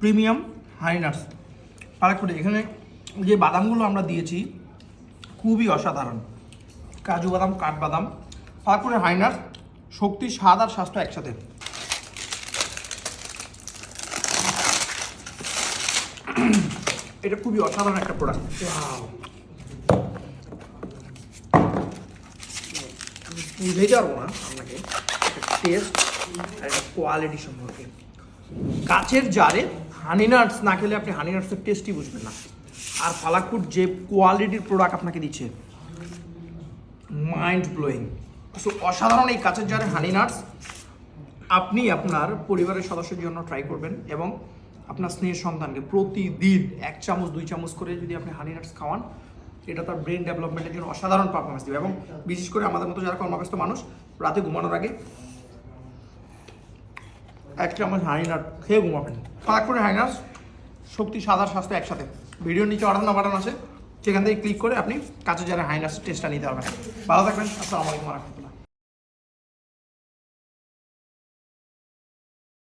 Premium হাইনার্স আরেকটু এখানে যে বাদামগুলো আমরা দিয়েছি খুবই অসাধারণ। কাজু বাদাম কাঠবাদাম তারপরে হাইনার্স শক্তি স্বাদ আর স্বাস্থ্য একসাথে। এটা খুবই অসাধারণ একটা প্রোডাক্ট বুঝে যাব না আপনাকে টেস্ট কোয়ালিটি সম্পর্কে। কাছের জারে হানি নাটস না খেলে আপনি হানি নাটসের টেস্টই বুঝবেন না। আর ফালাকপুর যে কোয়ালিটির প্রোডাক্ট আপনাকে দিচ্ছে মাইন্ড ব্লোয়িং সো অসাধারণ এই কাছের জারে হানি নাটস আপনি আপনার পরিবারের সদস্যের জন্য ট্রাই করবেন এবং আপনার স্নেহের সন্তানকে প্রতিদিন এক চামচ, দুই চামচ করে যদি আপনি হানি নাটস খাওয়ান, এটা তার ব্রেন ডেভেলপমেন্টের জন্য অসাধারণ পারফরমেন্স দেবে। এবং বিশেষ করে আমাদের মতো যারা কর্মব্যস্ত মানুষ, রাতে ঘুমানোর আগে এক চামচ হাইনাট খেয়ে ঘুমাবেন। পাক করে হাইনাস শক্তি, সাদা স্বাস্থ্য একসাথে। ভিডিওর নিচে অর্ডার বাটন আছে সেখান থেকে ক্লিক করে আপনি কাছে যারা হাইনাস টেস্টটা নিতে পারবেন। ভালো থাকবেন, আসসালামু আলাইকুম রহমতুল্লাহ।